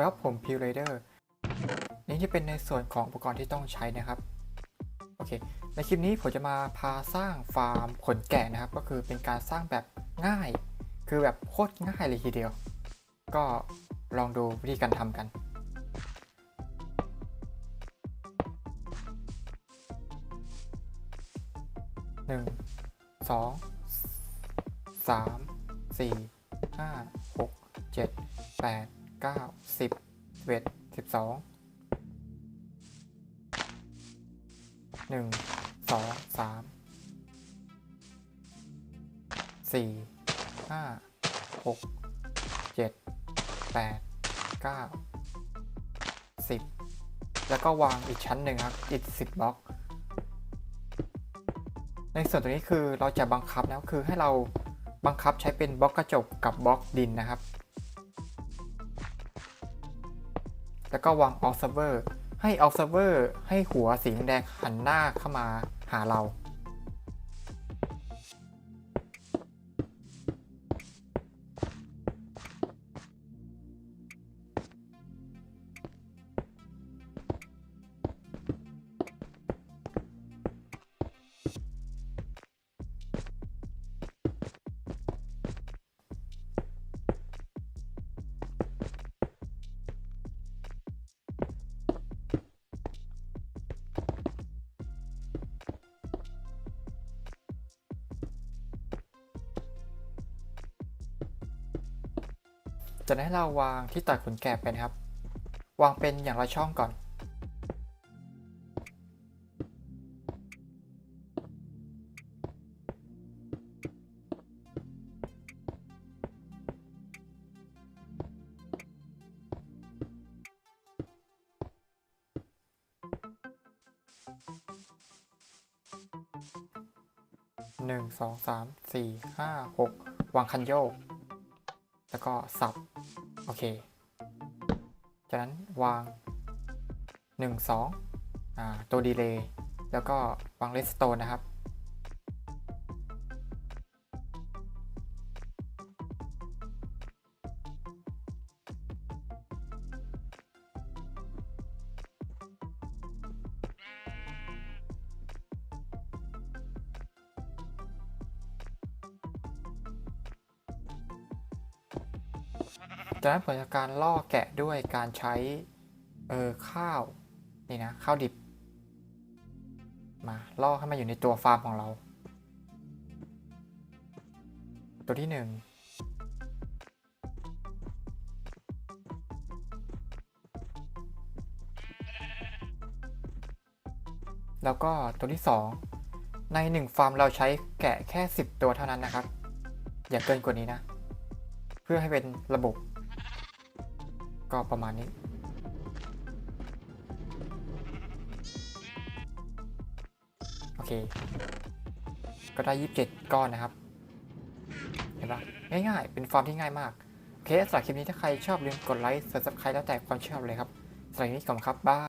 ำหรับผมพิวเรเดอร์นี่จะเป็นในส่วนของอุปกรณ์ที่ต้องใช้นะครับ โอเค ในคลิปนี้ผมจะมาพาสร้างฟาร์มขนแกะนะครับ ก็คือเป็นการสร้างแบบง่าย คือแบบโคตรง่ายเลยทีเดียว ก็ลองดูวิธีการทำกันหนึ่งสองสามสี่ห้าหกเจ็ดแปด เก้าสิบสิบเอ็ดสิบสองหนึ่งสองสามสี่ห้าหกเจ็ดแปดเก้าสิบแล้วก็วางอีกชั้นหนึ่งครับ อีกสิบบล็อก ในส่วนตรงนี้คือเราจะบังคับนะคือให้เราบังคับใช้เป็นบล็อกกระจกกับบล็อกดินนะครับ แล้วก็วาง observer ให้ observer ให้หัวสีแดงหันหน้าเข้ามาหาเรา จะให้เราวางที่ตัดขนแกะไปนะครับ วางเป็นอย่างละช่องก่อนหนึ่งสองสามสี่ห้าหกวางคันโยก แล้วก็สับ โอเค จากนั้นวาง 1 2อ่าตัวดีเลย์แล้วก็วางเลสโตนนะครับ จากนั้นผมจะกการล่อแกะด้วยการใช้เออข้าวนี่นะข้าวดิบ มาล่อให้มาอยู่ในตัวฟาร์มของเรา ตัวที่หนึ่งแล้วก็ตัวที่สองในหนึ่งฟาร์มเราใช้แกะแค่ 10 ตัวเท่านั้นนะครับ อย่าเกินกว่านี้นะ เพื่อให้เป็นระบบ ก็ประมาณนี้โอเค ก็ได้ 27 ก้อนนะครับ เห็นปะง่ายๆ เป็นฟอร์มที่ง่ายมาก โอเคสำหรับคลิปนี้ถ้าใครชอบลืมกดไลค์ subscribe แล้วแต่ความชอบเลยครับสำหรับนนี้ก่อนครับบา